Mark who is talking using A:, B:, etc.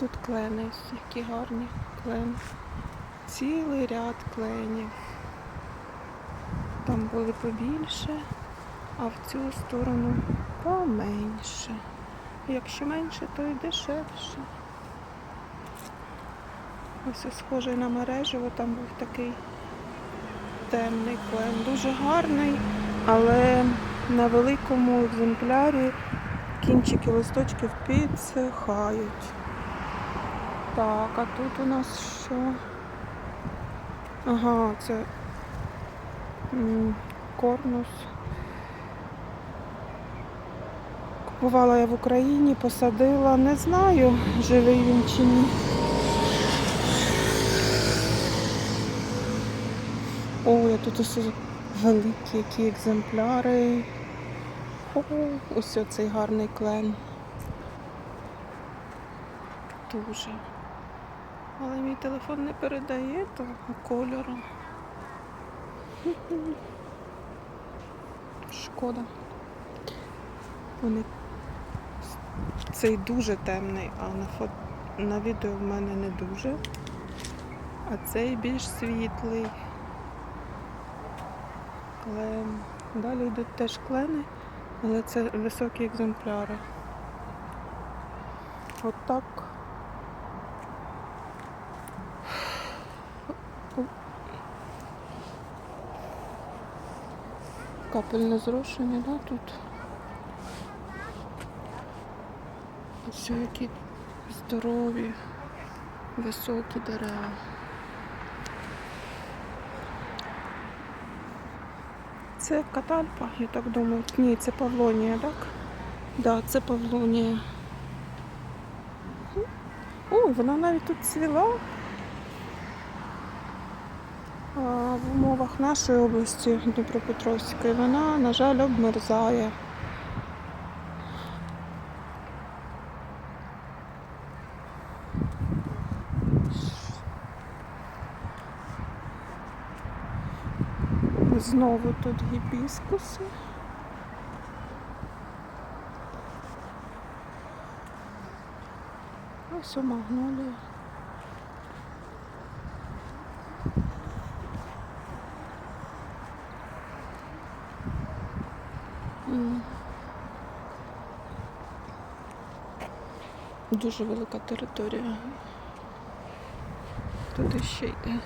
A: Тут клени, які гарні клени. Цілий ряд кленів. Там були побільше, а в цю сторону поменше. Якщо менше, то й дешевше. Ось схожий на мережево, там був такий темний клен. Дуже гарний, але на великому екземплярі кінчики листочків підсихають. Так, а тут у нас що? Ага, це корнус. Купувала я в Україні, посадила, не знаю, живий він чи ні. О, я тут ось великі які екземпляри. О, ось оцей гарний клен. Дуже. Але мій телефон не передає того кольору. Шкода. Вони цей дуже темний, а на фото на відео в мене не дуже. А цей більш світлий. Клен. Далі йдуть теж клени, але це високі екземпляри. Отак. Капельне зрошення, да, тут. Ось які здорові, високі дерева. Це катальпа, я так думаю. Ні, це павлонія, так? Да, це павлонія. О, вона навіть тут цвіла. А, в умовах нашої області Дніпропетровської вона, на жаль, обмерзає. Знову тут гібіскуси. Ось у магнолія. Дуже велика територія. Туди ще йде.